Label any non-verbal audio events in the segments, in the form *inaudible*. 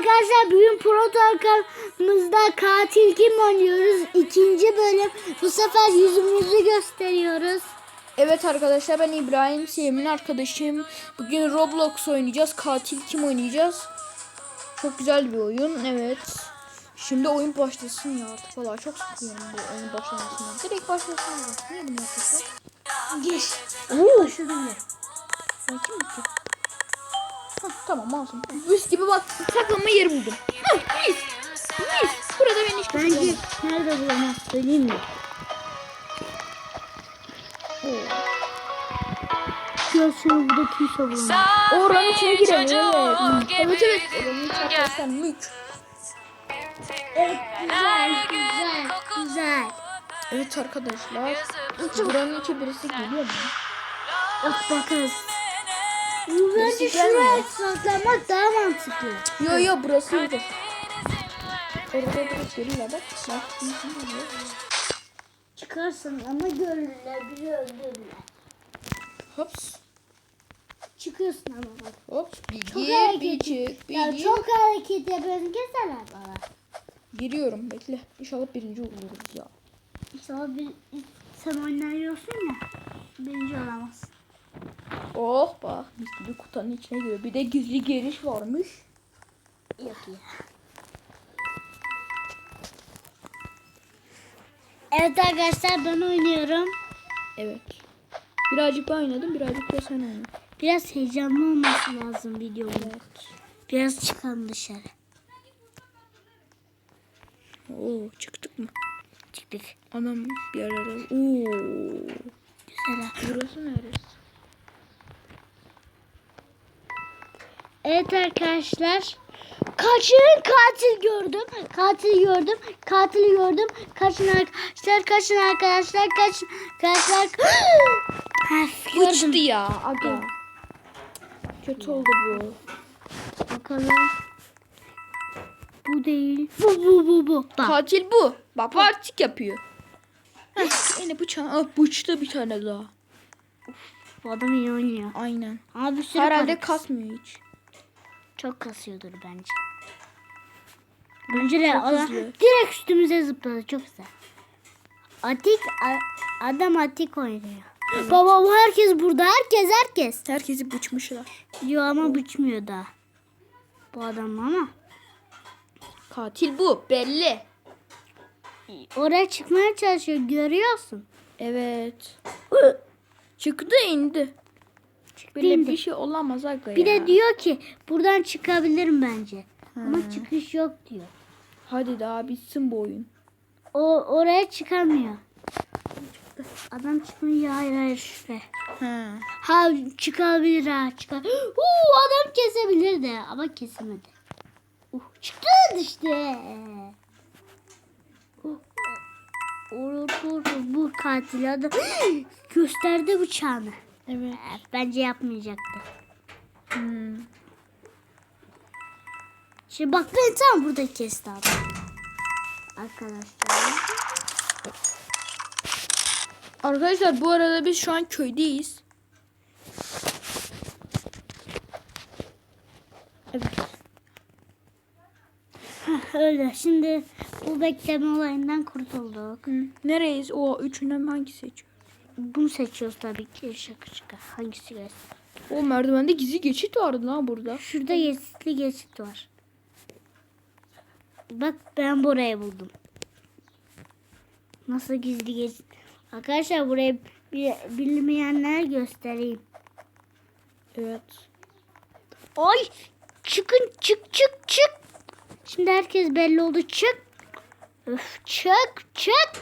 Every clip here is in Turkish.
arkadaşlar bugün protokolümüzde katil kim oynuyoruz? İkinci bölüm. Bu sefer yüzümüzü gösteriyoruz. Evet arkadaşlar ben İbrahim Sevim'in arkadaşım. Bugün Roblox oynayacağız. Katil kim oynayacağız? Çok güzel bir oyun. Evet. Şimdi oyun başlasın ya artık valla çok sıkılıyorum bu oyun başlamasından. Direkt başlasın. ya. Niye bunu yapıyorsun? Geç. Oo. Başladım ya. Kim ki? Hah, tamam masum. Üst gibi bak saklanma yeri buldum. Hah, mis. Mis. Burada beni hiç Bence bulamaz. nerede bulamaz söyleyeyim mi? Oo. Görsün burada kimse bulamaz. Oranın içine girelim. Evet. Evet. Oranın içine mük. Evet güzel güzel güzel. Evet arkadaşlar. Buranın içi birisi geliyor mu? Bak bakarız. Bence Birisi şuraya saklamak daha mantıklı. Yo yo burası yok. Orada birisi geliyor bak. Çıkarsın ama görürler biri öldürürler. Hops. Çıkıyorsun ama bak. Hop. Bir Çok gir bir çık bir Ya gir. çok hareket yapıyorsun keserler bana. Giriyorum bekle. İnşallah birinci oluruz ya. İnşallah bir, sen oynuyorsun ya. Oh bak mis gibi kutanın içine giriyor. Bir de gizli giriş varmış. Yok ya. Evet arkadaşlar ben oynuyorum. Evet. Birazcık ben oynadım birazcık da sen oynadın. Biraz heyecanlı olması lazım videomun. Evet. Biraz çıkalım dışarı. Oo çıktık mı? Çıktık. Anam bir yerlere. Oo. Güzel. Burası neresi? Evet arkadaşlar. Kaçın katil gördüm. Katil gördüm. Katili gördüm. Kaçın arkadaşlar. Kaçın arkadaşlar. Kaçın arkadaşlar. *gasps* Heh, Uçtu ya aga. Kötü oldu bu. Bakalım. Bu değil. Bu bu bu bu. Bak. Katil bu. Bak partik yapıyor. Yine bıçağı. Ah, bıçta bir tane daha. Bu adam iyi oynuyor. Aynen. Abi Herhalde kasmıyor hiç. Çok kasıyordur bence. Bence de hızlı. direkt üstümüze zıpladı. Çok güzel. Atik adam atik oynuyor. Baba bu herkes burada. Herkes herkes. Herkesi bıçmışlar. Diyor ama biçmiyor daha. Bu adam ama. Katil bu. Belli. Oraya çıkmaya çalışıyor. Görüyorsun. Evet. Çıktı indi. Böyle bir şey olamaz aga Bir ya. de diyor ki buradan çıkabilirim bence. Ama çıkış yok diyor. Hadi daha bitsin bu oyun. O oraya çıkamıyor. Adam çıkmıyor. Hayır hayır şuraya. He. Ha çıkabilir ha çıkar. Uuu adam kesebilir de ama kesemedi. Uh, çıktı işte. Uh, uh, uh, bu katil adam *gasps* gösterdi bıçağını. Evet. Eh, Bence yapmayacaktı. Hmm. Şimdi bak ben tam burada kesti adam. Arkadaşlar. Arkadaşlar bu arada biz şu an köydeyiz. Evet. Heh, öyle. Şimdi bu bekleme olayından kurtulduk. Hı. Nereyiz? O üçünden hangi seçiyor? Bunu seçiyoruz tabii ki. Şaka şaka. Hangisi gelsin? O merdivende gizli geçit vardı lan burada. Şurada geçitli geçit var. Bak ben burayı buldum. Nasıl gizli geçit? Arkadaşlar burayı bir, bilmeyenler göstereyim. Evet. Ay çıkın çık çık çık. Şimdi herkes belli oldu çık. Öf çık çık.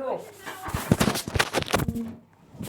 Go.